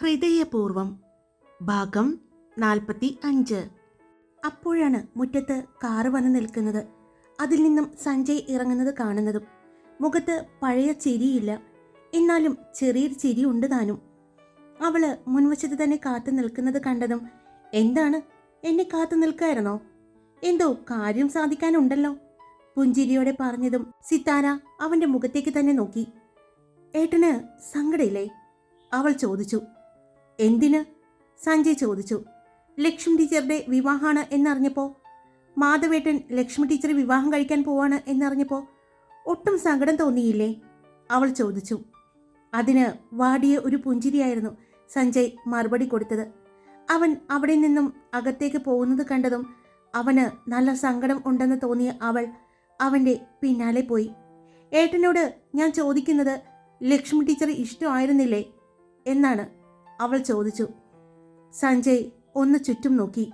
ഹൃദയപൂർവം. ഭാഗം നാൽപ്പത്തി അഞ്ച് അപ്പോഴാണ് മുറ്റത്ത് കാറ് വന്ന് നിൽക്കുന്നത്. അതിൽ നിന്നും സഞ്ജയ് ഇറങ്ങുന്നത് കാണുന്നതും. മുഖത്ത് പഴയ ചിരിയില്ല. എന്നാലും ചെറിയൊരു ചിരി ഉണ്ട് താനും. അവൾ മുൻവശത്ത് തന്നെ കാത്തു നിൽക്കുന്നത് കണ്ടതും എന്താണ്? എന്നെ കാത്തു നിൽക്കായിരുന്നോ? എന്തോ കാര്യം സാധിക്കാനുണ്ടല്ലോ? പുഞ്ചിരിയോടെ പറഞ്ഞതും സിത്താര അവന്റെ മുഖത്തേക്ക് തന്നെ നോക്കി. ഏട്ടന് സങ്കടയില്ലേ? അവൾ ചോദിച്ചു. എന്തിന്? സഞ്ജയ് ചോദിച്ചു. ലക്ഷ്മി ടീച്ചറുടെ വിവാഹമാണ് എന്നറിഞ്ഞപ്പോൾ മാധവേട്ടൻ ലക്ഷ്മി ടീച്ചറെ വിവാഹം കഴിക്കാൻ പോവാണ് എന്നറിഞ്ഞപ്പോൾ ഒട്ടും സങ്കടം തോന്നിയില്ലേ? അവൾ ചോദിച്ചു. അതിന് വാടിയ ഒരു പുഞ്ചിരിയായിരുന്നു സഞ്ജയ് മറുപടി കൊടുത്തത്. അവൻ അവിടെ നിന്നും അകത്തേക്ക് പോകുന്നത് കണ്ടതും അവന് നല്ല സങ്കടം ഉണ്ടെന്ന് തോന്നിയ അവൾ അവന്റെ പിന്നാലെ പോയി. ഏട്ടനോട് ഞാൻ ചോദിക്കുന്നത് ലക്ഷ്മി ടീച്ചർ ഇഷ്ടമായിരുന്നില്ലേ? എന്നാണ്. അവൾ ചോദിച്ചു. സഞ്ജയ് ഒന്ന് ചുറ്റും നോക്കി.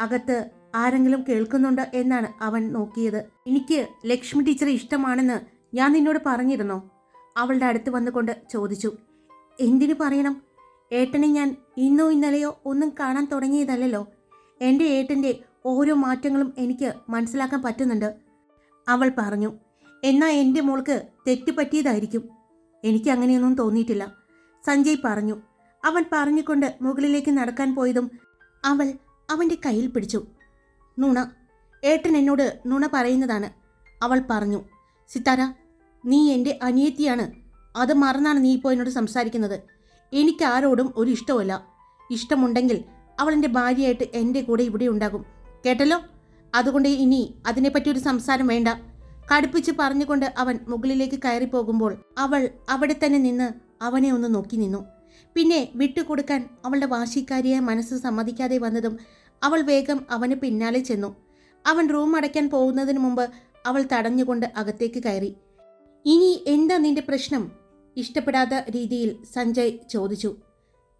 അകത്ത് ആരെങ്കിലും കേൾക്കുന്നുണ്ടോ എന്നാണ് അവൻ നോക്കിയത്. എനിക്ക് ലക്ഷ്മി ടീച്ചറെ ഇഷ്ടമാണെന്ന് ഞാൻ നിന്നോട് പറഞ്ഞിരുന്നോ? അവളുടെ അടുത്ത് വന്നുകൊണ്ട് ചോദിച്ചു. എന്തിനു പറയണം? ഏട്ടനെ ഞാൻ ഇന്നോ ഇന്നലെയോ ഒന്നും കാണാൻ തുടങ്ങിയതല്ലോ എന്റെ ഏട്ടന്റെ ഓരോ മാറ്റങ്ങളും എനിക്ക് മനസ്സിലാക്കാൻ പറ്റുന്നുണ്ട്. അവൾ പറഞ്ഞു എന്നാൽ എന്റെ മോൾക്ക് തെറ്റ് പറ്റിയതായിരിക്കും. എനിക്ക് അങ്ങനെയൊന്നും തോന്നിയിട്ടില്ല. സഞ്ജയ് പറഞ്ഞു അവൻ പറഞ്ഞുകൊണ്ട് മുകളിലേക്ക് നടക്കാൻ പോയതും അവൾ അവന്റെ കയ്യിൽ പിടിച്ചു. നുണ ഏട്ടൻ എന്നോട് നുണ പറയുന്നതാണ്. അവൾ പറഞ്ഞു സിത്താര നീ എന്റെ അനിയത്തിയാണ്. അത് മറന്നാണ് നീ ഇപ്പോൾ എന്നോട് സംസാരിക്കുന്നത്. എനിക്ക് ആരോടും ഒരു ഇഷ്ടമല്ല ഇഷ്ടമുണ്ടെങ്കിൽ അവൾ എന്റെ ഭാര്യയായിട്ട് എന്റെ കൂടെ ഇവിടെ ഉണ്ടാകും. കേട്ടല്ലോ? അതുകൊണ്ട് ഇനി അതിനെപ്പറ്റി ഒരു സംസാരം വേണ്ട. കടുപ്പിച്ച് പറഞ്ഞുകൊണ്ട് അവൻ മുകളിലേക്ക് കയറി പോകുമ്പോൾ അവൾ അവിടെ തന്നെ നിന്ന് അവനെ ഒന്ന് നോക്കി നിന്നു. പിന്നെ വിട്ടുകൊടുക്കാൻ അവളുടെ വാശിക്കാരിയായ മനസ്സ് സമ്മതിക്കാതെ വന്നതും അവൾ വേഗം അവന് പിന്നാലെ ചെന്നു. അവൻ റൂം അടയ്ക്കാൻ പോകുന്നതിന് മുമ്പ് അവൾ തടഞ്ഞുകൊണ്ട് അകത്തേക്ക് കയറി. ഇനി എന്താ നിന്റെ പ്രശ്നം? ഇഷ്ടപ്പെടാത്ത രീതിയിൽ സഞ്ജയ് ചോദിച്ചു.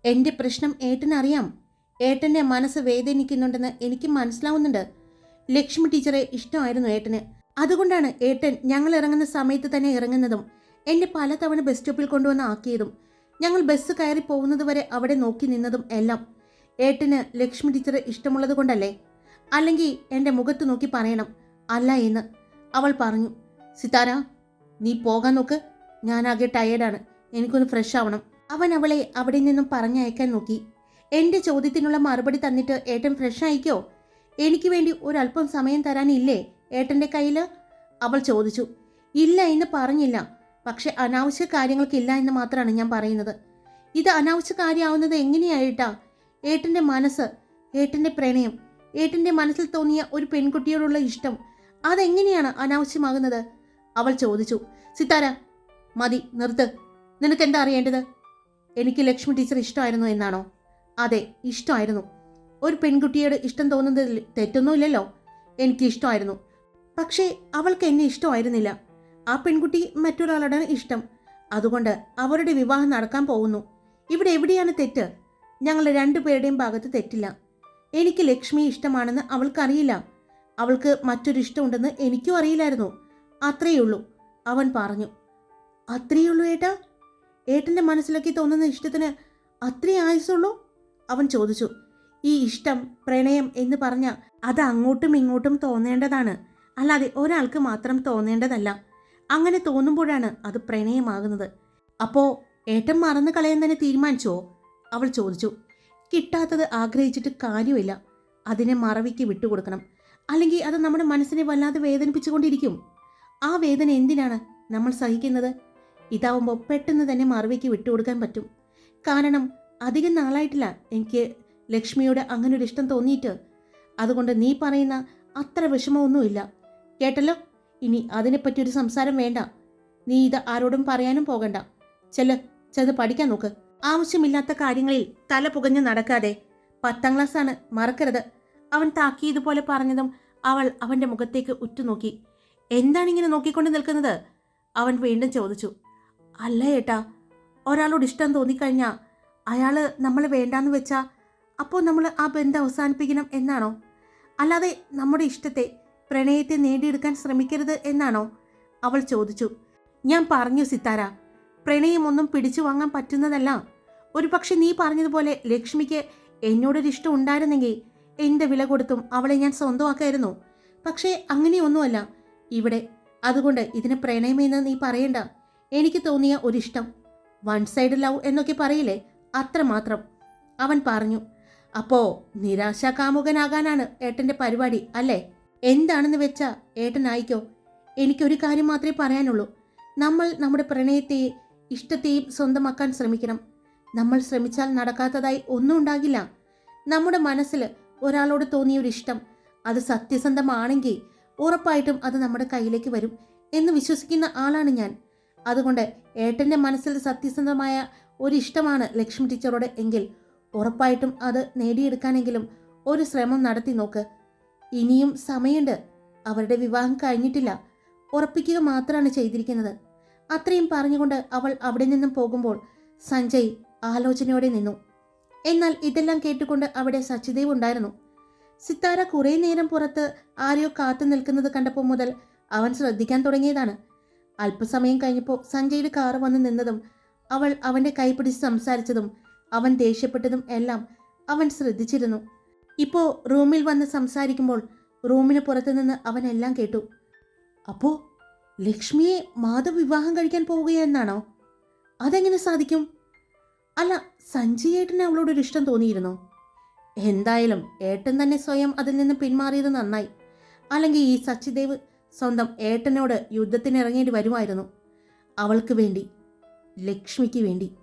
എന്റെ പ്രശ്നം ഏട്ടനറിയാം. ഏട്ടന്റെ മനസ്സ് വേദനിക്കുന്നുണ്ടെന്ന് എനിക്ക് മനസ്സിലാവുന്നുണ്ട്. ലക്ഷ്മി ടീച്ചറെ ഇഷ്ടമായിരുന്നു ഏട്ടന്. അതുകൊണ്ടാണ് ഏട്ടൻ ഞങ്ങൾ ഇറങ്ങുന്ന സമയത്ത് തന്നെ ഇറങ്ങുന്നതും എന്നെ പലതവണ ബസ് സ്റ്റോപ്പിൽ കൊണ്ടുവന്ന് ആക്കിയതും. ഞങ്ങൾ ബസ് കയറി പോകുന്നത് വരെ അവിടെ നോക്കി നിന്നതും എല്ലാം. ഏട്ടന് ലക്ഷ്മി ടീച്ചറെ ഇഷ്ടമുള്ളത് കൊണ്ടല്ലേ? അല്ലെങ്കിൽ എന്റെ മുഖത്ത് നോക്കി പറയണം. അല്ല എന്ന് അവൾ പറഞ്ഞു. സിതാര നീ പോകാൻ നോക്ക്. ഞാനാകെ ടയേർഡാണ് എനിക്കൊന്ന് ഫ്രഷ് ആവണം. അവൻ അവളെ അവിടെ നിന്നും പറഞ്ഞയക്കാൻ നോക്കി. എന്റെ ചോദ്യത്തിനുള്ള മറുപടി തന്നിട്ട് ഏട്ടൻ ഫ്രഷ് ആയിക്കോ? എനിക്ക് വേണ്ടി ഒരല്പം സമയം തരാനില്ലേ ഏട്ടന്റെ കയ്യിൽ അവൾ ചോദിച്ചു. ഇല്ല എന്ന് പറഞ്ഞില്ല. പക്ഷെ അനാവശ്യ കാര്യങ്ങൾക്കില്ല എന്ന് മാത്രമാണ് ഞാൻ പറയുന്നത്. ഇത് അനാവശ്യ കാര്യമാവുന്നത് എങ്ങനെയായിട്ടാ? ഏട്ടന്റെ മനസ്സ് ഏട്ടന്റെ പ്രണയം ഏട്ടന്റെ മനസ്സിൽ തോന്നിയ ഒരു പെൺകുട്ടിയോടുള്ള ഇഷ്ടം അതെങ്ങനെയാണ് അനാവശ്യമാകുന്നത്? അവൾ ചോദിച്ചു. സിത്താര മതി നിർത്ത്. നിനക്ക് എന്താ അറിയേണ്ടത്? എനിക്ക് ലക്ഷ്മി ടീച്ചർ ഇഷ്ടമായിരുന്നു എന്നാണോ? അതെ ഇഷ്ടമായിരുന്നു. ഒരു പെൺകുട്ടിയോട് ഇഷ്ടം തോന്നുന്നതിൽ തെറ്റൊന്നുമില്ലല്ലോ. എനിക്ക് ഇഷ്ടമായിരുന്നു. പക്ഷേ അവൾക്ക് എന്നെ ഇഷ്ടമായിരുന്നില്ല. ആ പെൺകുട്ടി മറ്റൊരാളുടെ ഇഷ്ടം. അതുകൊണ്ട് അവരുടെ വിവാഹം നടക്കാൻ പോകുന്നു. ഇവിടെ എവിടെയാണ് തെറ്റ്? ഞങ്ങളുടെ രണ്ടുപേരുടെയും ഭാഗത്ത് തെറ്റില്ല. എനിക്ക് ലക്ഷ്മി ഇഷ്ടമാണെന്ന് അവൾക്കറിയില്ല. അവൾക്ക് മറ്റൊരു ഇഷ്ടമുണ്ടെന്ന് എനിക്കും അറിയില്ലായിരുന്നു. അത്രയുള്ളൂ അവൻ പറഞ്ഞു. അത്രയുള്ളൂ ഏട്ടാ? ഏട്ടന്റെ മനസ്സിലൊക്കെ തോന്നുന്ന ഇഷ്ടത്തിന് അത്രേ ആയുസുള്ളൂ അവൻ ചോദിച്ചു. ഈ ഇഷ്ടം പ്രണയം എന്ന് പറഞ്ഞാൽ അത് അങ്ങോട്ടും ഇങ്ങോട്ടും തോന്നേണ്ടതാണ്. അല്ലാതെ ഒരാൾക്ക് മാത്രം തോന്നേണ്ടതല്ല. അങ്ങനെ തോന്നുമ്പോഴാണ് അത് പ്രണയമാകുന്നത്. അപ്പോൾ ഏട്ടൻ മറന്നു കളയാൻ തന്നെ തീരുമാനിച്ചോ? അവൾ ചോദിച്ചു. കിട്ടാത്തത് ആഗ്രഹിച്ചിട്ട് കാര്യമില്ല. അതിനെ മറവിക്ക് വിട്ടുകൊടുക്കണം. അല്ലെങ്കിൽ അത് നമ്മുടെ മനസ്സിനെ വല്ലാതെ വേദനിപ്പിച്ചുകൊണ്ടിരിക്കും. ആ വേദന എന്തിനാണ് നമ്മൾ സഹിക്കുന്നത്? ഇതാവുമ്പോൾ പെട്ടെന്ന് തന്നെ മറവിക്ക് വിട്ടുകൊടുക്കാൻ പറ്റും. കാരണം അധികം നാളായിട്ടില്ല എനിക്ക് ലക്ഷ്മിയോട് അങ്ങനെ ഒരു ഇഷ്ടം തോന്നിയിട്ട്. അതുകൊണ്ട് നീ പറയുന്ന അത്ര വിഷമമൊന്നുമില്ല. കേട്ടല്ലോ? ഇനി അതിനെപ്പറ്റി ഒരു സംസാരം വേണ്ട. നീ ഇത് ആരോടും പറയാനും പോകണ്ട. ചെല്ല് ചെന്ന് പഠിക്കാൻ നോക്ക്. ആവശ്യമില്ലാത്ത കാര്യങ്ങളിൽ തല പുകഞ്ഞു നടക്കാതെ. പത്താം ക്ലാസ്സാണ് മറക്കരുത്. അവൻ താക്കിയതുപോലെ പറഞ്ഞതും അവൾ അവന്റെ മുഖത്തേക്ക് ഉറ്റുനോക്കി. എന്താണ് ഇങ്ങനെ നോക്കിക്കൊണ്ട് നിൽക്കുന്നത്? അവൻ വീണ്ടും ചോദിച്ചു. അല്ല ഏട്ടാ ഒരാളോട് ഇഷ്ടം തോന്നിക്കഴിഞ്ഞാൽ അയാൾ നമ്മൾ വേണ്ടാന്ന് വെച്ചാൽ അപ്പോൾ നമ്മൾ ആ ബന്ധം അവസാനിപ്പിക്കണം എന്നാണോ? അല്ലാതെ നമ്മുടെ ഇഷ്ടത്തെ പ്രണയത്തെ നേടിയെടുക്കാൻ ശ്രമിക്കരുത് എന്നാണോ? അവൾ ചോദിച്ചു. ഞാൻ പറഞ്ഞു സിത്താര. പ്രണയമൊന്നും പിടിച്ചു വാങ്ങാൻ പറ്റുന്നതല്ല. ഒരു പക്ഷെ നീ പറഞ്ഞതുപോലെ ലക്ഷ്മിക്ക് എന്നോടൊരു ഇഷ്ടം ഉണ്ടായിരുന്നെങ്കിൽ എന്ത് വില കൊടുത്തും അവളെ ഞാൻ സ്വന്തമാക്കായിരുന്നു. പക്ഷേ അങ്ങനെയൊന്നുമല്ല. ഇവിടെ അതുകൊണ്ട് ഇതിന് പ്രണയമെന്ന് നീ പറയണ്ട. എനിക്ക് തോന്നിയ ഒരിഷ്ടം. വൺ സൈഡ് ലവ് എന്നൊക്കെ പറയില്ലേ? അത്രമാത്രം. അവൻ പറഞ്ഞു. അപ്പോ നിരാശാകാമുകനാകാനാണ് ഏട്ടന്റെ പരിപാടി അല്ലേ? എന്താണെന്ന് വെച്ചാ ഏട്ടനായിക്കോ എനിക്കൊരു കാര്യം മാത്രമേ പറയാനുള്ളൂ. നമ്മൾ നമ്മുടെ പ്രണയത്തെയും ഇഷ്ടത്തെയും സ്വന്തമാക്കാൻ ശ്രമിക്കണം. നമ്മൾ ശ്രമിച്ചാൽ നടക്കാത്തതായി ഒന്നും ഉണ്ടാകില്ല. നമ്മുടെ മനസ്സിൽ ഒരാളോട് തോന്നിയ ഒരു ഇഷ്ടം അത് സത്യസന്ധമാണെങ്കിൽ ഉറപ്പായിട്ടും അത് നമ്മുടെ കയ്യിലേക്ക് വരും എന്ന് വിശ്വസിക്കുന്ന ആളാണ് ഞാൻ. അതുകൊണ്ട് ഏട്ടന്റെ മനസ്സിൽ സത്യസന്ധമായ ഒരു ഇഷ്ടമാണ് ലക്ഷ്മി ടീച്ചറോട് എങ്കിൽ ഉറപ്പായിട്ടും അത് നേടിയെടുക്കാനെങ്കിലും ഒരു ശ്രമം നടത്തി നോക്ക്. ഇനിയും സമയമുണ്ട്. അവരുടെ വിവാഹം കഴിഞ്ഞിട്ടില്ല. ഉറപ്പിക്കുക മാത്രമാണ് ചെയ്തിരിക്കുന്നത്. അത്രയും പറഞ്ഞുകൊണ്ട് അവൾ അവിടെ നിന്നും പോകുമ്പോൾ സഞ്ജയ് ആലോചനയോടെ നിന്നു. എന്നാൽ ഇതെല്ലാം കേട്ടുകൊണ്ട് അവിടെ സച്ചിദേവ് ഉണ്ടായിരുന്നു. സിത്താര കുറേ നേരം പുറത്ത് ആരെയോ കാത്തു നിൽക്കുന്നത് കണ്ടപ്പോൾ മുതൽ അവൻ ശ്രദ്ധിക്കാൻ തുടങ്ങിയതാണ്. അല്പസമയം കഴിഞ്ഞപ്പോൾ സഞ്ജയുടെ കാറ് വന്ന് നിന്നതും അവൾ അവന്റെ കൈ പിടിച്ച് സംസാരിച്ചതും അവൻ ദേഷ്യപ്പെട്ടതും എല്ലാം അവൻ ശ്രദ്ധിച്ചിരുന്നു. ഇപ്പോൾ റൂമിൽ വന്ന് സംസാരിക്കുമ്പോൾ റൂമിന് പുറത്തു നിന്ന് അവനെല്ലാം കേട്ടു. അപ്പോൾ ലക്ഷ്മിയെ മാധവ് വിവാഹം കഴിക്കാൻ പോവുകയെന്നാണോ? അതെങ്ങനെ സാധിക്കും? അല്ല സഞ്ജയ് ഏട്ടന് അവളോടൊരു ഇഷ്ടം തോന്നിയിരുന്നോ. എന്തായാലും ഏട്ടൻ തന്നെ സ്വയം അതിൽ നിന്ന് പിന്മാറിയത് നന്നായി. അല്ലെങ്കിൽ ഈ സച്ചിദേവ് സ്വന്തം ഏട്ടനോട് യുദ്ധത്തിന് ഇറങ്ങേണ്ടി വരുമായിരുന്നു. അവൾക്ക് വേണ്ടി ലക്ഷ്മിക്ക് വേണ്ടി.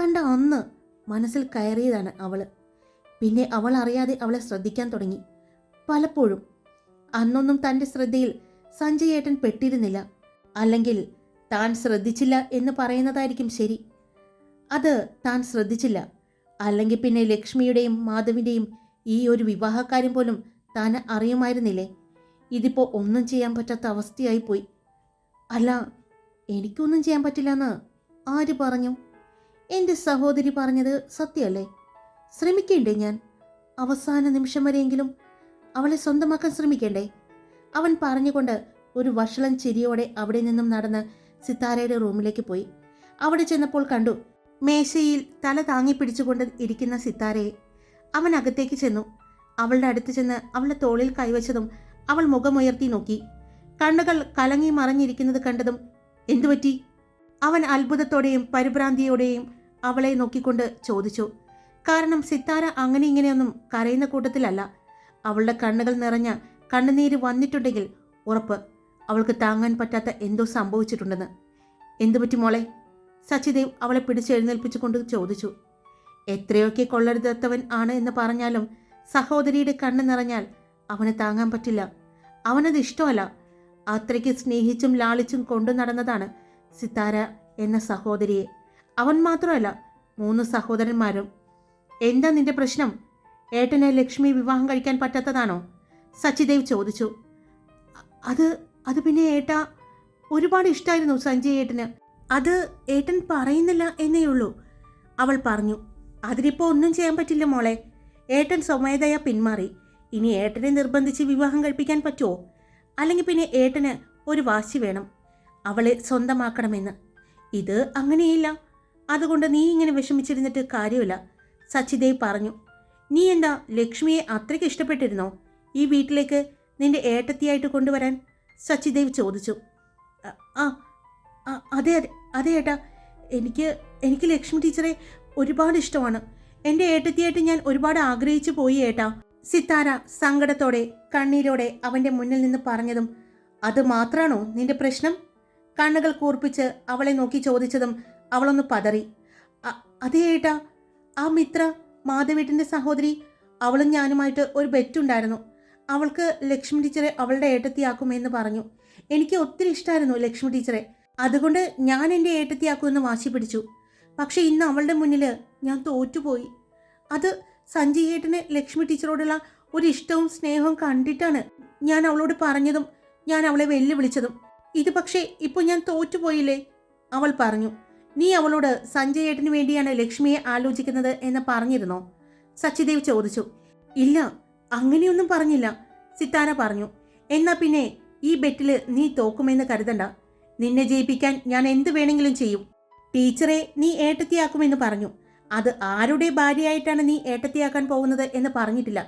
കണ്ട അന്ന് മനസ്സിൽ കയറിയതാണ് അവൾ. പിന്നെ അവൾ അറിയാതെ അവളെ ശ്രദ്ധിക്കാൻ തുടങ്ങി. പലപ്പോഴും അന്നൊന്നും തന്റെ ശ്രദ്ധയിൽ സഞ്ജയ് ഏട്ടൻ പെട്ടിരുന്നില്ല. അല്ലെങ്കിൽ താൻ ശ്രദ്ധിച്ചില്ല എന്ന് പറയുന്നതായിരിക്കും ശരി. അത് താൻ ശ്രദ്ധിച്ചില്ല. അല്ലെങ്കിൽ പിന്നെ ലക്ഷ്മിയുടെയും മാധവിന്റെയും ഈ ഒരു വിവാഹക്കാര്യം പോലും താൻ അറിയുമായിരുന്നില്ലേ? ഇതിപ്പോൾ ഒന്നും ചെയ്യാൻ പറ്റാത്ത അവസ്ഥയായി പോയി. അല്ല എനിക്കൊന്നും ചെയ്യാൻ പറ്റില്ല എന്ന് ആര് പറഞ്ഞു? എന്റെ സഹോദരി പറഞ്ഞത് സത്യമല്ലേ? ശ്രമിക്കേണ്ടേ ഞാൻ? അവസാന നിമിഷം വരെയെങ്കിലും അവളെ സ്വന്തമാക്കാൻ ശ്രമിക്കേണ്ടേ? അവൻ പറഞ്ഞുകൊണ്ട് ഒരു വഷളൻ ചിരിയോടെ അവിടെ നിന്നും നടന്ന് സിത്താരയുടെ റൂമിലേക്ക് പോയി. അവിടെ ചെന്നപ്പോൾ കണ്ടു മേശയിൽ തല താങ്ങി പിടിച്ചുകൊണ്ട് ഇരിക്കുന്ന സിത്താരയെ. അവൻ അകത്തേക്ക് ചെന്നു. അവളുടെ അടുത്ത് ചെന്ന് അവളുടെ തോളിൽ കൈവച്ചതും അവൾ മുഖമുയർത്തി നോക്കി. കണ്ണുകൾ കലങ്ങി മറഞ്ഞിരിക്കുന്നത് കണ്ടതും എന്തുപറ്റി? അവൻ അത്ഭുതത്തോടെയും പരിഭ്രാന്തിയോടെയും അവളെ നോക്കിക്കൊണ്ട് ചോദിച്ചു. കാരണം സിത്താര അങ്ങനെ ഇങ്ങനെയൊന്നും കരയുന്ന കൂട്ടത്തിലല്ല. അവളുടെ കണ്ണുകൾ നിറഞ്ഞ കണ്ണുനീര് വന്നിട്ടുണ്ടെങ്കിൽ ഉറപ്പ്. അവൾക്ക് താങ്ങാൻ പറ്റാത്ത എന്തോ സംഭവിച്ചിട്ടുണ്ടെന്ന്. എന്തുപറ്റി മോളെ? സച്ചിദേവ് അവളെ പിടിച്ചെഴുന്നേൽപ്പിച്ചുകൊണ്ട് ചോദിച്ചു. എത്രയൊക്കെ കൊള്ളരുതാത്തവൻ ആണ് എന്ന് പറഞ്ഞാലും സഹോദരിയുടെ കണ്ണ് നിറഞ്ഞാൽ അവന് താങ്ങാൻ പറ്റില്ല. അവനത് ഇഷ്ടമല്ല. അത്രയ്ക്ക് സ്നേഹിച്ചും ലാളിച്ചും കൊണ്ടു നടന്നതാണ് സിത്താര എന്ന സഹോദരിയെ. അവൻ മാത്രമല്ല മൂന്ന് സഹോദരന്മാരും എന്താ നിന്റെ പ്രശ്നം? ഏട്ടനെ ലക്ഷ്മി വിവാഹം കഴിക്കാൻ പറ്റാത്തതാണോ? സച്ചിദേവ് ചോദിച്ചു. അത് അത് പിന്നെ ഏട്ടാ ഒരുപാട് ഇഷ്ടമായിരുന്നു സഞ്ജയ് ഏട്ടന്. അത് ഏട്ടൻ പറയുന്നില്ല എന്നേ ഉള്ളൂ. അവൾ പറഞ്ഞു അതിനിപ്പോൾ ഒന്നും ചെയ്യാൻ പറ്റില്ല മോളെ. ഏട്ടൻ സ്വമേധയാ പിന്മാറി. ഇനി ഏട്ടനെ നിർബന്ധിച്ച് വിവാഹം കഴിപ്പിക്കാൻ പറ്റുമോ അല്ലെങ്കിൽ പിന്നെ ഏട്ടന് ഒരു വാശി വേണം. അവളെ സ്വന്തമാക്കണമെന്ന്. ഇത് അങ്ങനെയില്ല. അതുകൊണ്ട് നീ ഇങ്ങനെ വിഷമിച്ചിരുന്നിട്ട് കാര്യമില്ല. സച്ചിദേവ് പറഞ്ഞു. നീ എന്താ ലക്ഷ്മിയെ അത്രയ്ക്ക് ഇഷ്ടപ്പെട്ടിരുന്നോ? ഈ വീട്ടിലേക്ക് നിന്റെ ഏട്ടത്തിയായിട്ട് കൊണ്ടുവരാൻ? സച്ചിദേവ് ചോദിച്ചു. ആ അതെ അതെ അതെ ഏട്ടാ. എനിക്ക് എനിക്ക് ലക്ഷ്മി ടീച്ചറെ ഒരുപാട് ഇഷ്ടമാണ്. എന്റെ ഏട്ടത്തിയായിട്ട് ഞാൻ ഒരുപാട് ആഗ്രഹിച്ചു പോയി ഏട്ടാ. സിത്താര സങ്കടത്തോടെ കണ്ണീരോടെ അവന്റെ മുന്നിൽ നിന്ന് പറഞ്ഞതും അത് മാത്രാണോ നിന്റെ പ്രശ്നം? കണ്ണുകൾ കൂർപ്പിച്ച് അവളെ നോക്കി ചോദിച്ചതും അവളൊന്ന് പതറി. അതേ ഏട്ടാ. ആ മിത്ര മാധവീട്ടിന്റെ സഹോദരി അവളും ഞാനുമായിട്ട് ഒരു ബെറ്റുണ്ടായിരുന്നു. അവൾക്ക് ലക്ഷ്മി ടീച്ചറെ അവളുടെ ഏട്ടത്തിയാക്കുമെന്ന് പറഞ്ഞു. എനിക്ക് ഒത്തിരി ഇഷ്ടമായിരുന്നു ലക്ഷ്മി ടീച്ചറെ. അതുകൊണ്ട് ഞാൻ എന്റെ ഏട്ടത്തിയാക്കുമെന്ന് വാശി പിടിച്ചു. പക്ഷെ ഇന്ന് അവളുടെ മുന്നിൽ ഞാൻ തോറ്റുപോയി. അത് സഞ്ജി ഏട്ടന് ലക്ഷ്മി ടീച്ചറോടുള്ള ഒരു ഇഷ്ടവും സ്നേഹവും കണ്ടിട്ടാണ് ഞാൻ അവളോട് പറഞ്ഞതും ഞാൻ അവളെ വെല്ലുവിളിച്ചതും. ഇത് പക്ഷേ ഇപ്പോൾ ഞാൻ തോറ്റുപോയില്ലേ? അവൾ പറഞ്ഞു. നീ അവളോട് സഞ്ജയ് ഏട്ടന് വേണ്ടിയാണ് ലക്ഷ്മിയെ ആലോചിക്കുന്നത് എന്ന് പറഞ്ഞിരുന്നോ? സച്ചിദേവ് ചോദിച്ചു. ഇല്ല അങ്ങനെയൊന്നും പറഞ്ഞില്ല സിത്താര പറഞ്ഞു. എന്നാ പിന്നെ ഈ ബെറ്റിൽ നീ തോക്കുമെന്ന് കരുതണ്ട. നിന്നെ ജയിപ്പിക്കാൻ ഞാൻ എന്ത് വേണമെങ്കിലും ചെയ്യും. ടീച്ചറെ നീ ഏട്ടത്തിയാക്കുമെന്ന് പറഞ്ഞു. അത് ആരുടെ ഭാര്യയായിട്ടാണ് നീ ഏട്ടത്തിയാക്കാൻ പോകുന്നത് എന്ന് പറഞ്ഞിട്ടില്ല.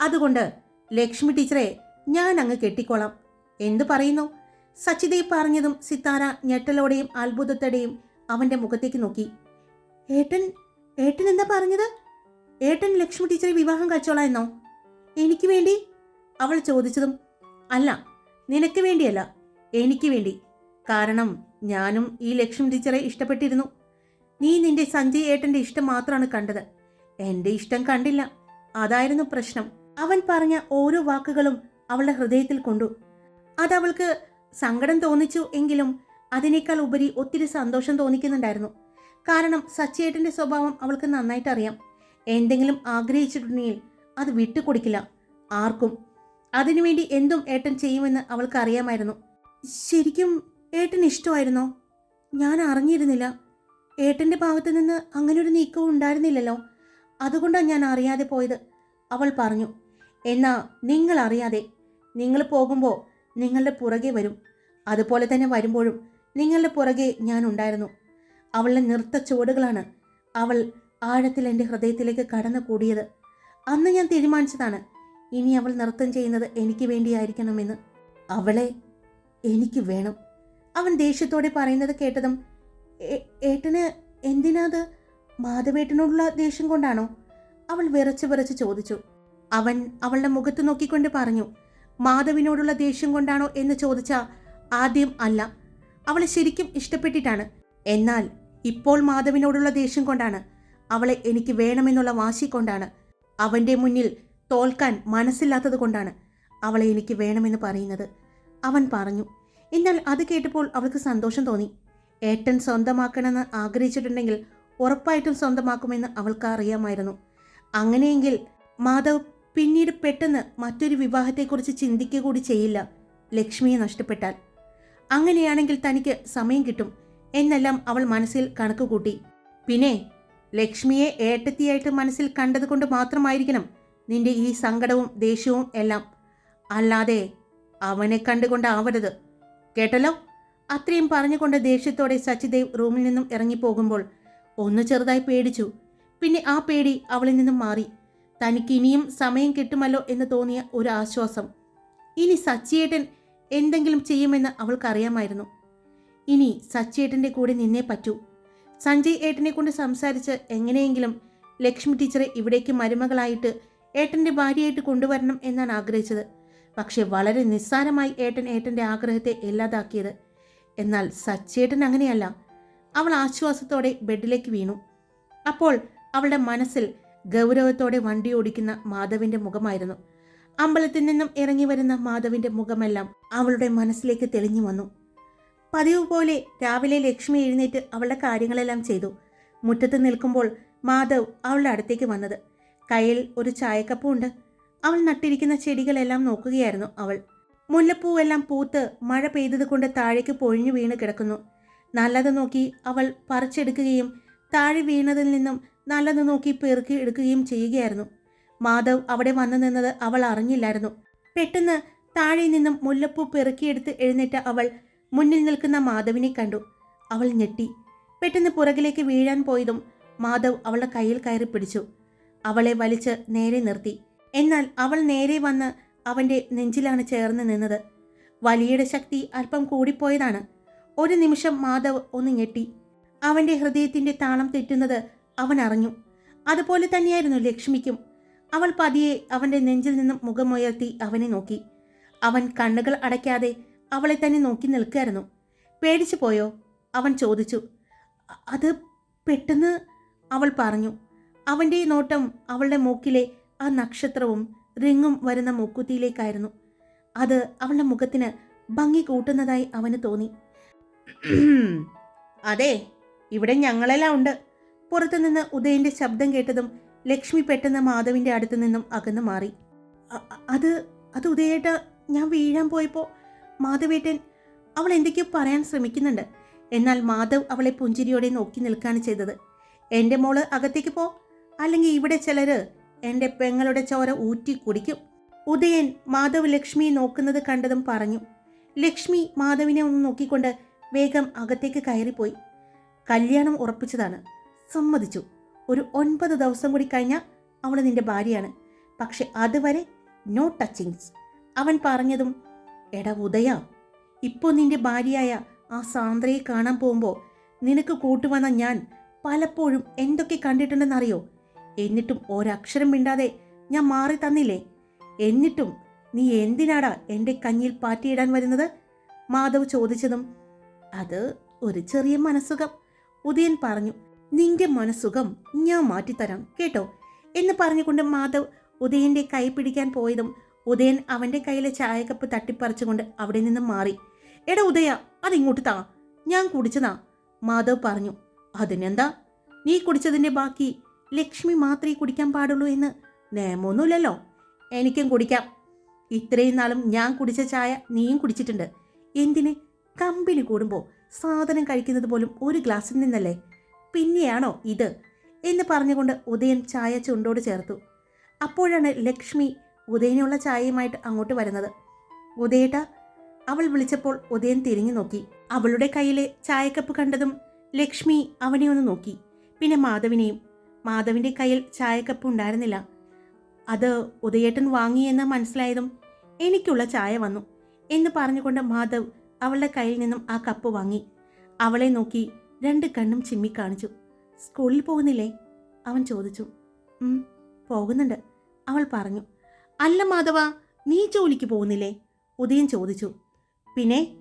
അതുകൊണ്ട് ലക്ഷ്മി ടീച്ചറെ ഞാൻ അങ്ങ് കെട്ടിക്കോളാം. എന്തു പറയുന്നു? സച്ചിദേവ് പറഞ്ഞതും സിത്താര ഞെട്ടലോടെയും അത്ഭുതത്തോടെയും അവന്റെ മുഖത്തേക്ക് നോക്കി. ഏട്ടൻ ഏട്ടൻ എന്താ പറഞ്ഞത്? ഏട്ടൻ ലക്ഷ്മി ടീച്ചറെ വിവാഹം കഴിച്ചോളാം എന്നോ എനിക്ക് വേണ്ടി? അവൾ ചോദിച്ചതും അല്ല നിനക്ക് വേണ്ടിയല്ല എനിക്ക് വേണ്ടി. കാരണം ഞാനും ഈ ലക്ഷ്മി ടീച്ചറെ ഇഷ്ടപ്പെട്ടിരുന്നു. നീ നിന്റെ സഞ്ജയ് ഏട്ടന്റെ ഇഷ്ടം മാത്രമാണ് കണ്ടത്. എന്റെ ഇഷ്ടം കണ്ടില്ല. അതായിരുന്നു പ്രശ്നം. അവൻ പറഞ്ഞ ഓരോ വാക്കുകളും അവളുടെ ഹൃദയത്തിൽ കൊണ്ടു. അതവൾക്ക് സങ്കടം തോന്നിച്ചു എങ്കിലും അതിനേക്കാൾ ഉപരി ഒത്തിരി സന്തോഷം തോന്നിക്കുന്നുണ്ടായിരുന്നു. കാരണം സച്ചേട്ടന്റെ സ്വഭാവം അവൾക്ക് നന്നായിട്ട് അറിയാം എന്തെങ്കിലും ആഗ്രഹിച്ചിട്ടുണ്ടെങ്കിൽ അത് വിട്ടുകൊടുക്കില്ല. ആർക്കും. അതിനുവേണ്ടി എന്തും ഏട്ടൻ ചെയ്യുമെന്ന് അവൾക്ക് അറിയാമായിരുന്നു ശരിക്കും ഏട്ടൻ ഇഷ്ടമായിരുന്നോ? ഞാൻ അറിഞ്ഞിരുന്നില്ല. ഏട്ടന്റെ ഭാഗത്ത് നിന്ന് അങ്ങനൊരു നീക്കവും ഉണ്ടായിരുന്നില്ലല്ലോ. അതുകൊണ്ടാണ് ഞാൻ അറിയാതെ പോയത്. അവൾ പറഞ്ഞു എന്നാ നിങ്ങൾ അറിയാതെ നിങ്ങൾ പോകുമ്പോൾ നിങ്ങളുടെ പുറകെ വരും. അതുപോലെ തന്നെ വരുമ്പോഴും നിങ്ങളുടെ പുറകെ ഞാൻ ഉണ്ടായിരുന്നു. അവളുടെ നൃത്ത ചുവടുകളാണ് അവൾ ആഴത്തിൽ എന്റെ ഹൃദയത്തിലേക്ക് കടന്നു കൂടിയത് അന്ന് ഞാൻ തീരുമാനിച്ചതാണ് ഇനി അവൾ നൃത്തം ചെയ്യുന്നത് എനിക്ക് വേണ്ടിയായിരിക്കണമെന്ന്. അവളെ എനിക്ക് വേണം. അവൻ ദേഷ്യത്തോടെ പറയുന്നത് കേട്ടതും "ഏ- ഏട്ടന് എന്തിനാത് മാധവേട്ടനോടുള്ള ദേഷ്യം കൊണ്ടാണോ? അവൾ വിറച്ച് വിറച്ച് ചോദിച്ചു. അവൻ അവളുടെ മുഖത്ത് നോക്കിക്കൊണ്ട് പറഞ്ഞു മാധവിനോടുള്ള ദേഷ്യം കൊണ്ടാണോ? എന്ന് ചോദിച്ച ആദ്യം അല്ല അവളെ ശരിക്കും ഇഷ്ടപ്പെട്ടിട്ടാണ്. എന്നാൽ ഇപ്പോൾ മാധവിനോടുള്ള ദേഷ്യം കൊണ്ടാണ് അവളെ എനിക്ക് വേണമെന്നുള്ള വാശി കൊണ്ടാണ് അവന്റെ മുന്നിൽ തോൽക്കാൻ മനസ്സില്ലാത്തത് കൊണ്ടാണ് അവളെ എനിക്ക് വേണമെന്ന് പറയുന്നത്. അവൻ പറഞ്ഞു എന്നാൽ അത് കേട്ടപ്പോൾ അവൾക്ക് സന്തോഷം തോന്നി. ഏട്ടൻ സ്വന്തമാക്കണമെന്ന് ആഗ്രഹിച്ചിട്ടുണ്ടെങ്കിൽ ഉറപ്പായിട്ടും സ്വന്തമാക്കുമെന്ന് അവൾക്ക് അറിയാമായിരുന്നു. അങ്ങനെയെങ്കിൽ മാധവ് പിന്നീട് പെട്ടെന്ന് മറ്റൊരു വിവാഹത്തെക്കുറിച്ച് ചിന്തിക്കുക കൂടി ചെയ്യില്ല. ലക്ഷ്മിയെ നഷ്ടപ്പെട്ടാൽ. അങ്ങനെയാണെങ്കിൽ തനിക്ക് സമയം കിട്ടും എന്നെല്ലാം അവൾ മനസ്സിൽ കണക്ക് കൂട്ടി. പിന്നെ ലക്ഷ്മിയെ ഏട്ടത്തിയായിട്ട് മനസ്സിൽ കണ്ടതുകൊണ്ട് മാത്രമായിരിക്കണം നിന്റെ ഈ സങ്കടവും ദേഷ്യവും എല്ലാം. അല്ലാതെ അവനെ കണ്ടുകൊണ്ടാവരുത്. കേട്ടല്ലോ? അത്രയും പറഞ്ഞുകൊണ്ട് ദേഷ്യത്തോടെ സച്ചിദേവ് റൂമിൽ നിന്നും ഇറങ്ങിപ്പോകുമ്പോൾ ഒന്ന് ചെറുതായി പേടിച്ചു. പിന്നെ ആ പേടി അവളിൽ നിന്നും മാറി. തനിക്ക് ഇനിയും സമയം കിട്ടുമല്ലോ എന്ന് തോന്നിയ ഒരു ആശ്വാസം. ഇനി സച്ചിയേട്ടൻ എന്തെങ്കിലും ചെയ്യുമെന്ന് അവൾക്കറിയാമായിരുന്നു. ഇനി സച്ചിയേട്ടന്റെ കൂടെ നിന്നേ പറ്റൂ. സഞ്ജയ് ഏട്ടനെ കൊണ്ട് സംസാരിച്ച് എങ്ങനെയെങ്കിലും ലക്ഷ്മി ടീച്ചറെ ഇവിടേക്ക് മരുമകളായിട്ട് ഏട്ടന്റെ ഭാര്യയായിട്ട് കൊണ്ടുവരണം എന്നാണ് ആഗ്രഹിച്ചത്. പക്ഷേ വളരെ നിസ്സാരമായി ഏട്ടൻ ഏട്ടന്റെ ആഗ്രഹത്തെ ഇല്ലാതാക്കിയത്. എന്നാൽ സച്ചേട്ടൻ അങ്ങനെയല്ല. അവൾ ആശ്വാസത്തോടെ ബെഡിലേക്ക് വീണു. അപ്പോൾ അവളുടെ മനസ്സിൽ ഗൗരവത്തോടെ വണ്ടി ഓടിക്കുന്ന മാധവിന്റെ മുഖമായിരുന്നു. അമ്പലത്തിൽ നിന്നും ഇറങ്ങി വരുന്ന മാധവിന്റെ മുഖമെല്ലാം അവളുടെ മനസ്സിലേക്ക് തെളിഞ്ഞു വന്നു. പതിവ് പോലെ രാവിലെ ലക്ഷ്മി എഴുന്നേറ്റ് അവളുടെ കാര്യങ്ങളെല്ലാം ചെയ്തു. മുറ്റത്ത് നിൽക്കുമ്പോൾ മാധവ് അവളുടെ അടുത്തേക്ക് വന്നത്. കയ്യിൽ ഒരു ചായക്കപ്പുണ്ട് അവൾ നട്ടിരിക്കുന്ന ചെടികളെല്ലാം നോക്കുകയായിരുന്നു അവൾ. മുല്ലപ്പൂവെല്ലാം പൂത്ത് മഴ പെയ്തത് കൊണ്ട് താഴേക്ക് പൊഴിഞ്ഞു വീണ് കിടക്കുന്നു. നല്ലത് നോക്കി അവൾ പറിച്ചെടുക്കുകയും താഴെ വീണതിൽ നിന്നും നല്ലത് നോക്കി പെറുക്കി എടുക്കുകയും ചെയ്യുകയായിരുന്നു. മാധവ് അവിടെ വന്നു നിന്നത് അവൾ അറിഞ്ഞില്ലായിരുന്നു. പെട്ടെന്ന് താഴെ നിന്നും മുല്ലപ്പൂ പെറുക്കിയെടുത്ത് എഴുന്നേറ്റ അവൾ മുന്നിൽ നിൽക്കുന്ന മാധവിനെ കണ്ടു. അവൾ ഞെട്ടി. പെട്ടെന്ന് പുറകിലേക്ക് വീഴാൻ പോയതും മാധവ് അവളുടെ കയ്യിൽ കയറി പിടിച്ചു. അവളെ വലിച്ച് നേരെ നിർത്തി. എന്നാൽ അവൾ നേരെ വന്ന് അവന്റെ നെഞ്ചിലാണ് ചേർന്ന് നിന്നത്. വലിയുടെ ശക്തി അല്പം കൂടിപ്പോയതാണ്. ഒരു നിമിഷം മാധവ് ഒന്ന് ഞെട്ടി. അവന്റെ ഹൃദയത്തിന്റെ താളം തെറ്റുന്നത് അവൻ അറിഞ്ഞു. അതുപോലെ തന്നെയായിരുന്നു ലക്ഷ്മിക്കും. അവൾ പതിയെ അവന്റെ നെഞ്ചിൽ നിന്നും മുഖമുയർത്തി അവനെ നോക്കി. അവൻ കണ്ണുകൾ അടയ്ക്കാതെ അവളെ തന്നെ നോക്കി നിൽക്കുകയായിരുന്നു. പേടിച്ചു പോയോ? അവൻ ചോദിച്ചു. അത് പെട്ടെന്ന് അവൾ പറഞ്ഞു. അവന്റെ നോട്ടം അവളുടെ മൂക്കിലെ ആ നക്ഷത്രവും റിങ്ങും വരുന്ന മൂക്കുത്തിയിലേക്കായിരുന്നു. അത് അവളുടെ മുഖത്തിന് ഭംഗി കൂട്ടുന്നതായി അവന് തോന്നി. അതെ ഇവിടെ ഞങ്ങളെല്ലാം ഉണ്ട്. പുറത്തുനിന്ന് ഉദയന്റെ ശബ്ദം കേട്ടതും ലക്ഷ്മി പെട്ടെന്ന് മാധവിന്റെ അടുത്തു നിന്നും അകന്നു മാറി. "അ- അ- അത് അത് ഉദയേട്ട ഞാൻ വീഴാൻ പോയപ്പോൾ മാധവേട്ടൻ അവൾ എന്തൊക്കെയോ പറയാൻ ശ്രമിക്കുന്നുണ്ട്. എന്നാൽ മാധവ് അവളെ പുഞ്ചിരിയോടെ നോക്കി നിൽക്കുകയാണ് ചെയ്തത്. എന്റെ മോൾ അകത്തേക്ക് പോ. അല്ലെങ്കിൽ ഇവിടെ ചിലർ എന്റെ പെങ്ങളുടെ ചോര ഊറ്റി കുടിക്കും. ഉദയൻ മാധവ് ലക്ഷ്മിയെ നോക്കുന്നത് കണ്ടതും പറഞ്ഞു. ലക്ഷ്മി മാധവിനെ ഒന്ന് നോക്കിക്കൊണ്ട് വേഗം അകത്തേക്ക് കയറിപ്പോയി. കല്യാണം ഉറപ്പിച്ചതാണ്. സമ്മതിച്ചു. ഒരു ഒൻപത് ദിവസം കൂടി കഴിഞ്ഞാൽ അവൾ നിന്റെ ഭാര്യയാണ്. പക്ഷെ അതുവരെ നോ ടച്ചിങ്സ് അവൻ പറഞ്ഞതും എട ഉദയ ഇപ്പോൾ നിന്റെ ഭാര്യയായ ആ സാന്ദ്രയെ കാണാൻ പോകുമ്പോൾ നിനക്ക് കൂട്ടുവന്ന ഞാൻ പലപ്പോഴും എന്തൊക്കെ കണ്ടിട്ടുണ്ടെന്നറിയോ? എന്നിട്ടും ഒരക്ഷരം മിണ്ടാതെ ഞാൻ മാറി തന്നില്ലേ? എന്നിട്ടും നീ എന്തിനാടാ എന്റെ കഞ്ഞിൽ പാറ്റിയിടാൻ വരുന്നത്? മാധവ് ചോദിച്ചതും അത് ഒരു ചെറിയ മനസ്സുഖം ഉദയൻ പറഞ്ഞു. നിന്റെ മനസ്സുഖം ഞാൻ മാറ്റിത്തരാം കേട്ടോ? എന്ന് പറഞ്ഞുകൊണ്ട് മാധവ് ഉദയന്റെ കൈ പിടിക്കാൻ പോയതും ഉദയൻ അവന്റെ കയ്യിലെ ചായക്കപ്പ് തട്ടിപ്പറിച്ചുകൊണ്ട് അവിടെ നിന്ന് മാറി. എടാ ഉദയ അതിങ്ങോട്ട് താ. ഞാൻ കുടിച്ചതാ മാധവ് പറഞ്ഞു. അതിനെന്താ? നീ കുടിച്ചതിന്റെ ബാക്കി ലക്ഷ്മി മാത്രമേ കുടിക്കാൻ പാടുള്ളൂ എന്ന് നിയമമൊന്നുമില്ലല്ലോ. എനിക്കും കുടിക്കാം. ഇത്രയും നാളും ഞാൻ കുടിച്ച ചായ നീയും കുടിച്ചിട്ടുണ്ട്. എന്തിന്? കമ്പനി കൂടുമ്പോൾ സാധനം കഴിക്കുന്നത് പോലും ഒരു ഗ്ലാസ്സിൽ നിന്നല്ലേ? പിന്നെയാണോ ഇത്? എന്ന് പറഞ്ഞുകൊണ്ട് ഉദയൻ ചായ ചുണ്ടോട് ചേർത്തു. അപ്പോഴാണ് ലക്ഷ്മി ഉദയനുള്ള ചായയുമായിട്ട് അങ്ങോട്ട് വരുന്നത്. ഉദയേട്ട അവൾ വിളിച്ചപ്പോൾ ഉദയൻ തിരിഞ്ഞു നോക്കി. അവളുടെ കയ്യിലെ ചായക്കപ്പ് കണ്ടതും ലക്ഷ്മി അവനെ ഒന്ന് നോക്കി. പിന്നെ മാധവിനെയും. മാധവിന്റെ കയ്യിൽ ചായക്കപ്പ് ഉണ്ടായിരുന്നില്ല. അത് ഉദയേട്ടൻ വാങ്ങിയെന്ന് മനസ്സിലായതും എനിക്കുള്ള ചായ വന്നു എന്ന് പറഞ്ഞുകൊണ്ട് മാധവ് അവളുടെ കയ്യിൽ നിന്നും ആ കപ്പ് വാങ്ങി. അവളെ നോക്കി രണ്ട് കണ്ണും ചിമ്മി കാണിച്ചു. സ്കൂളിൽ പോകുന്നില്ലേ? അവൻ ചോദിച്ചു. "ഉം, പോകുന്നുണ്ട്. അവൾ പറഞ്ഞു. അല്ല മാധവ നീ ജോലിക്ക് പോകുന്നില്ലേ? ഉദയൻ ചോദിച്ചു. പിന്നെ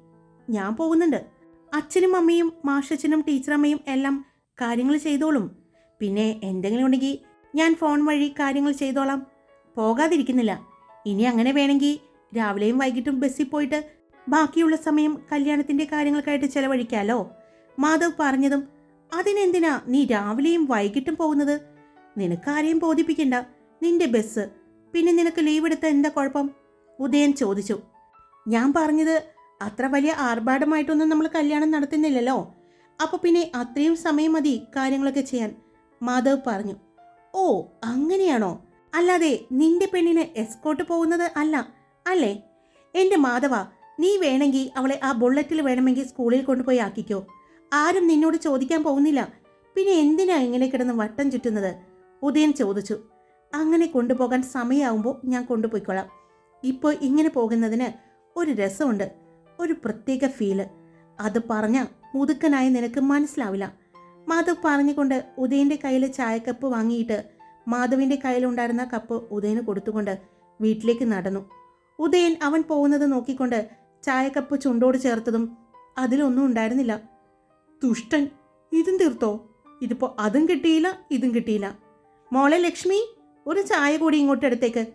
ഞാൻ പോകുന്നുണ്ട്. അച്ഛനും അമ്മയും മാഷച്ചനും ടീച്ചറമ്മയും എല്ലാം കാര്യങ്ങൾ ചെയ്തോളും. പിന്നെ എന്തെങ്കിലും ഉണ്ടെങ്കിൽ ഞാൻ ഫോൺ വഴി കാര്യങ്ങൾ ചെയ്തോളാം. പോകാതിരിക്കുന്നില്ല. ഇനി അങ്ങനെ വേണമെങ്കിൽ രാവിലെയും വൈകിട്ടും ബസ്സിൽ പോയിട്ട് ബാക്കിയുള്ള സമയം കല്യാണത്തിന്റെ കാര്യങ്ങൾക്കായിട്ട് ചെലവഴിക്കാലോ. മാധവ് പറഞ്ഞതും അതിനെന്തിനാ നീ രാവിലെയും വൈകിട്ടും പോകുന്നത്? നിനക്കാരെയും ബോധിപ്പിക്കണ്ട. നിന്റെ ബസ്. പിന്നെ നിനക്ക് ലീവ് എടുത്ത എന്താ കുഴപ്പം? ഉദയൻ ചോദിച്ചു. ഞാൻ പറഞ്ഞത് അത്ര വലിയ ആർഭാടമായിട്ടൊന്നും നമ്മൾ കല്യാണം നടത്തുന്നില്ലല്ലോ. അപ്പൊ പിന്നെ അത്രയും സമയം മതി കാര്യങ്ങളൊക്കെ ചെയ്യാൻ മാധവ് പറഞ്ഞു. ഓ അങ്ങനെയാണോ? അല്ലാതെ നിന്റെ പെണ്ണിന് എസ്കോട്ട് പോകുന്നത് അല്ല അല്ലേ? എന്റെ മാധവ നീ വേണമെങ്കിൽ അവളെ ആ ബുള്ളറ്റിൽ വേണമെങ്കിൽ സ്കൂളിൽ കൊണ്ടുപോയി ആക്കിക്കോ. ആരും നിന്നോട് ചോദിക്കാൻ പോകുന്നില്ല. പിന്നെ എന്തിനാ ഇങ്ങനെ കിടന്ന് വട്ടം ചുറ്റുന്നത്? ഉദയൻ ചോദിച്ചു. അങ്ങനെ കൊണ്ടുപോകാൻ സമയമാവുമ്പോൾ ഞാൻ കൊണ്ടുപോയിക്കൊള്ളാം ഇപ്പോൾ ഇങ്ങനെ പോകുന്നതിന് ഒരു രസമുണ്ട്. ഒരു പ്രത്യേക ഫീൽ അത് പറഞ്ഞ മുതുക്കനായ നിനക്ക് മനസ്സിലാവില്ല. മാധവ് പറഞ്ഞുകൊണ്ട് ഉദയന്റെ കയ്യിൽ ചായക്കപ്പ് വാങ്ങിയിട്ട് മാധവിന്റെ കയ്യിലുണ്ടായിരുന്ന കപ്പ് ഉദയന് കൊടുത്തുകൊണ്ട് വീട്ടിലേക്ക് നടന്നു. ഉദയൻ അവൻ പോകുന്നത് നോക്കിക്കൊണ്ട് ചായക്കപ്പ് ചുണ്ടോട് ചേർത്തതും അതിലൊന്നും ഉണ്ടായിരുന്നില്ല. ദുഷ്ടൻ. ഇതും തീർത്തോ? ഇതിപ്പോ അതും കിട്ടിയില്ല ഇതും കിട്ടിയില്ല. മോളെ ലക്ഷ്മി ഒരു ചായ കൂടി ഇങ്ങോട്ട് എടുത്തേക്ക്.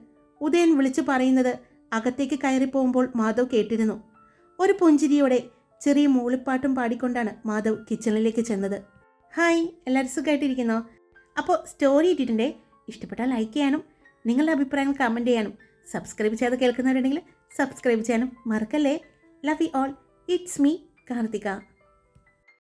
ഉദയൻ വിളിച്ചു പറയുന്നത് അകത്തേക്ക് കയറി പോകുമ്പോൾ മാധവ് കേട്ടിരുന്നു. ഒരു പുഞ്ചിരിയോടെ ചെറിയ മൂളിപ്പാട്ടും പാടിക്കൊണ്ടാണ് മാധവ് കിച്ചണിലേക്ക് ചെന്നത്. ഹായ് എല്ലാവരും സുഖമായിട്ടിരിക്കുന്നോ അപ്പോൾ സ്റ്റോറി ഇട്ടിട്ടുണ്ടേ? ഇഷ്ടപ്പെട്ടാൽ ലൈക്ക് ചെയ്യാനും നിങ്ങളുടെ അഭിപ്രായങ്ങൾ കമന്റ് ചെയ്യാനും സബ്സ്ക്രൈബ് ചെയ്ത് കേൾക്കുന്നവരുണ്ടെങ്കിൽ സബ്സ്ക്രൈബ് ചെയ്യാനും മറക്കല്ലേ? Love you all it's me Karthika.